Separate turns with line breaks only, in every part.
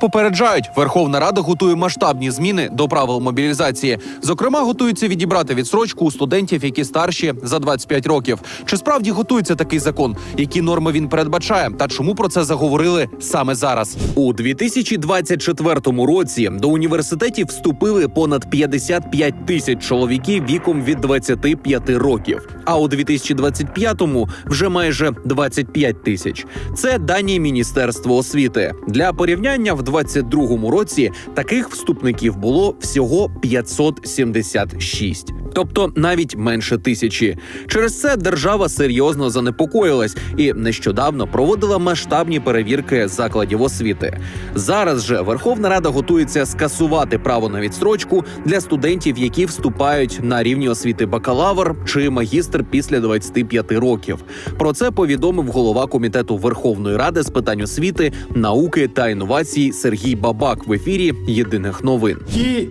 Попереджають, Верховна Рада готує масштабні зміни до правил мобілізації. Зокрема, готується відібрати відсрочку у студентів, які старші за 25 років. Чи справді готується такий закон? Які норми він передбачає? Та чому про це заговорили саме зараз? У 2024 році до університетів вступили понад 55 тисяч чоловіків віком від 25 років. А у 2025-му вже майже 25 тисяч. Це дані Міністерства освіти. Для порівняння в 22-му році таких вступників було всього 576. Тобто навіть менше тисячі. Через це держава серйозно занепокоїлась і нещодавно проводила масштабні перевірки закладів освіти. Зараз же Верховна Рада готується скасувати право на відстрочку для студентів, які вступають на рівні освіти бакалавр чи магістр після 25 років. Про це повідомив голова комітету Верховної Ради з питань освіти, науки та інновацій Сергій Бабак в ефірі Єдиних новин.
Ті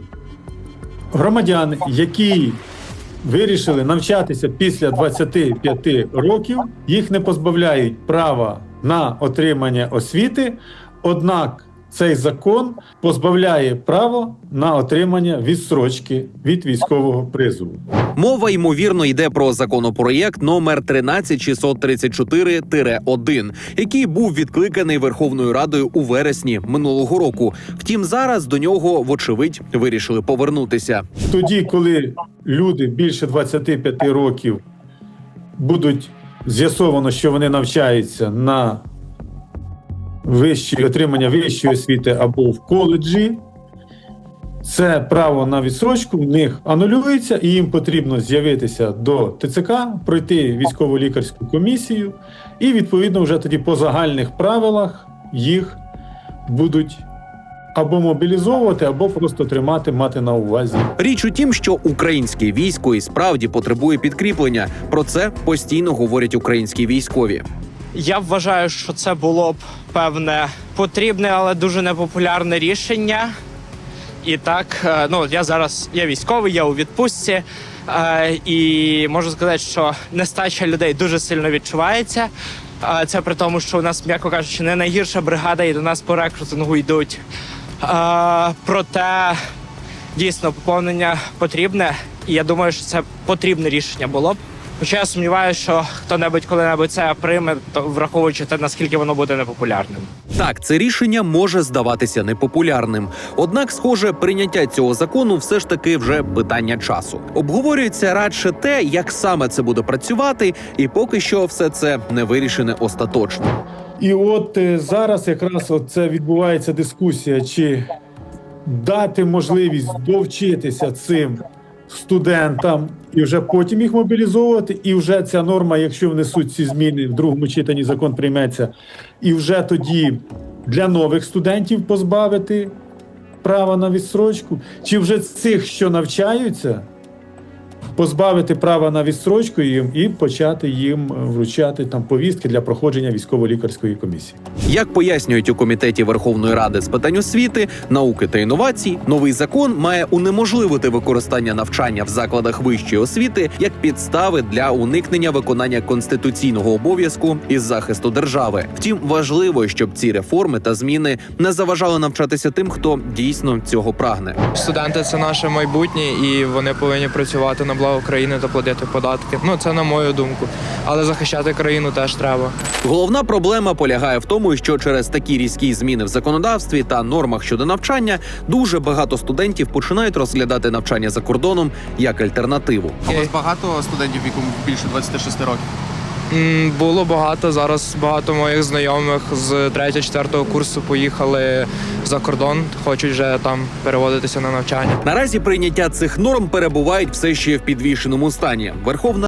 громадяни, які вирішили навчатися після 25 років, їх не позбавляють права на отримання освіти, однак цей закон позбавляє права на отримання відстрочки від військового призову.
Мова ймовірно йде про законопроєкт номер 13634-1, який був відкликаний Верховною Радою у вересні минулого року. Втім, зараз до нього, вочевидь, вирішили повернутися.
Тоді, коли люди більше 25 років будуть з'ясовано, що вони навчаються на вищій отримання вищої освіти або в коледжі, це право на відсрочку в них анулюється, і їм потрібно з'явитися до ТЦК, пройти військово-лікарську комісію, і відповідно вже тоді по загальних правилах їх будуть або мобілізовувати, або просто тримати, мати на увазі.
Річ у тім, що українське військо і справді потребує підкріплення. Про це постійно говорять українські військові.
Я вважаю, що це було б певне потрібне, але дуже непопулярне рішення. І так, е, ну я зараз я військовий, я у відпустці, е, і можу сказати, що нестача людей дуже сильно відчувається. Е, Це при тому, що у нас, м'яко кажучи, не найгірша бригада, і до нас по рекрутингу йдуть. Проте дійсно поповнення потрібне, і я думаю, що це потрібне рішення було б. Хоча я сумніваюся, що хто-небудь коли-небудь це прийме, то враховуючи те, наскільки воно буде непопулярним.
Так, це рішення може здаватися непопулярним. Однак, схоже, прийняття цього закону все ж таки вже питання часу. Обговорюється радше те, як саме це буде працювати, і поки що все це не вирішене остаточно.
І от е, зараз якраз це відбувається дискусія, чи дати можливість довчитися цим студентам і вже потім їх мобілізовувати. І вже ця норма, якщо внесуть ці зміни в другому читанні, закон прийметься, і вже тоді для нових студентів позбавити права на відстрочку, чи вже цих, що навчаються. Позбавити права на відстрочку їм і почати їм вручати там повістки для проходження військово-лікарської комісії.
Як пояснюють у комітеті Верховної Ради з питань освіти, науки та інновацій, новий закон має унеможливити використання навчання в закладах вищої освіти як підстави для уникнення виконання конституційного обов'язку із захисту держави. Втім, важливо, щоб ці реформи та зміни не заважали навчатися тим, хто дійсно цього прагне.
Студенти це наше майбутнє, і вони повинні працювати на благо країни та платити податки. Ну це на мою думку. Але захищати країну теж треба.
Головна проблема полягає в тому, що через такі різкі зміни в законодавстві та нормах щодо навчання дуже багато студентів починають розглядати навчання за кордоном як альтернативу.
У вас багато студентів якому більше 26 років?
Було багато. Зараз багато моїх знайомих з 3-4 курсу поїхали за кордон, хочуть вже там переводитися на навчання.
Наразі прийняття цих норм перебувають все ще в підвішеному стані. Верховна